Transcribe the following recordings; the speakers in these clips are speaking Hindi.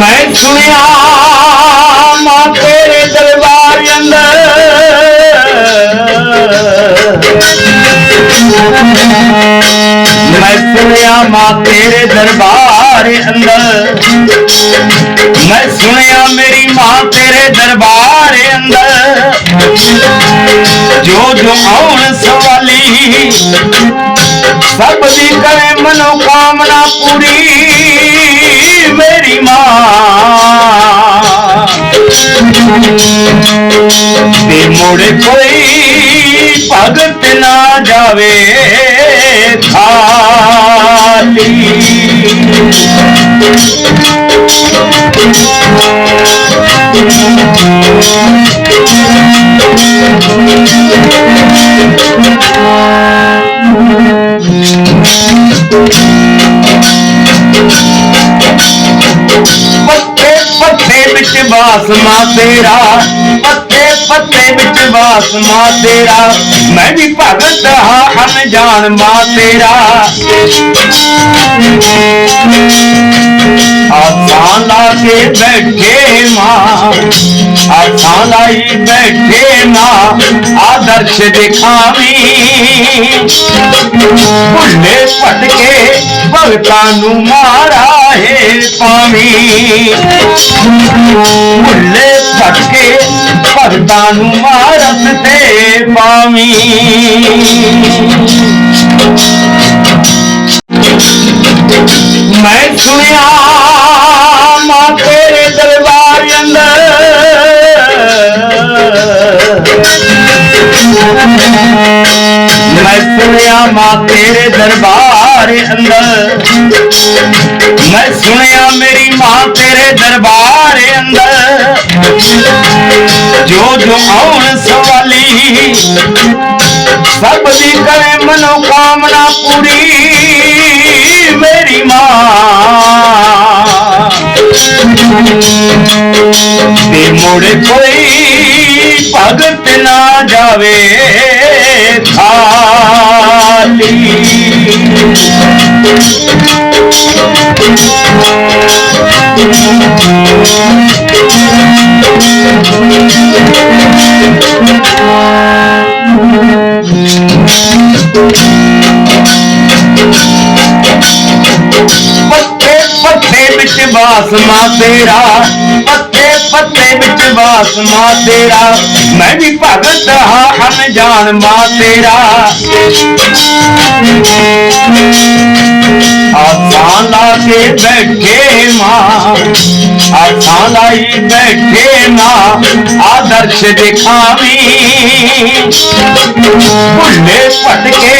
मैं सुनिया माँ तेरे दरबार अंदर। मैं सुनिया माँ तेरे दरबार अंदर। मैं सुनिया मेरी माँ तेरे दरबार अंदर। जो जो आउन सवाली, सब दी करे मनोकामना पूरी। প্রতিমা તે મોડે કોઈ ભગત ના ਪੱਤੇ ਪੱਤੇ ਵਿੱਚ ਵਾਸ ਬਾਸਮਾ ਤੇਰਾ ਪੱਤੇ ਪੱਤੇ ਵਿੱਚ ਵਾਸ ਬਾਸਮਾ ਤੇਰਾ। ਮੈਂ ਵੀ ਭਗਤ ਹਾਂ, ਅਣਜਾਣ ਮਾਂ ਤੇਰਾ। ਆਸਾਂ ਲਾ ਕੇ ਬੈਠੇ ਮਾਂ, ਆਸਾਂ ਲਾਈ ਬੈਠੇ ਮਾਂ, ਆਦਰਸ਼ ਦਿਖਾਵੀਂ। ਭੁੱਲੇ ਭਟਕੇ ਭਗਤਾਂ ਨੂੰ ਮਾਰਾ ਮੁੱਲੇ ਪਾਵੀ ਭੁੱਲੇ ਭਗਤਾਂ ਨੂੰ ਮਾਰਤ ਤੇ ਪਾਵੀ ਮੈਂ ਸੁਣਿਆ ਮਾਂ ਤੇਰੇ ਦਰਬਾਰ ਅੰਦਰ। ਮੈਂ ਸੁਣਿਆ ਮਾਂ ਤੇਰੇ ਦਰਬਾਰ द्वारे अंदर। मैं सुनया मेरी माँ तेरे दरबार अंदर। जो जो आउन सवाली, सब दी करे मनोकामना पूरी मेरी माँ। ते मुड़ कोई भगत ना जावे खाली पत्ते पत्ते बिच बासमा तेरा। ਪੱਤੇ ਪੱਤੇ ਵਿੱਚ ਬਾਸਮਾ ਤੇਰਾ ਮੈਂ ਵੀ ਭਗਤ ਹਾਂ ਅਣਜਾਣ ਮਾਂ ਤੇਰਾ ਆਸਾਂ ਲਾ ਕੇ ਬੈਠੇ ਮਾਂ ਆਸਾਂ ਲਾਈ ਬੈਠੇ ਮਾਂ ਆਦਰਸ਼ ਦਿਖਾਵੀਂ ਭੁੱਲੇ ਭਟਕੇ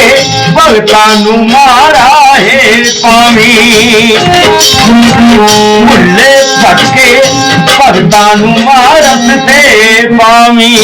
ਭਗਤਾਂ ਨੂੰ ਮਾਰਾ ਹੈ ਪਾਵੀ। ਭੁੱਲੇ ਭਟਕੇ ਭਗਤਾਂ ਨੂੰ ਮਾਰਤ ਤੇ ਪਾਵੀ।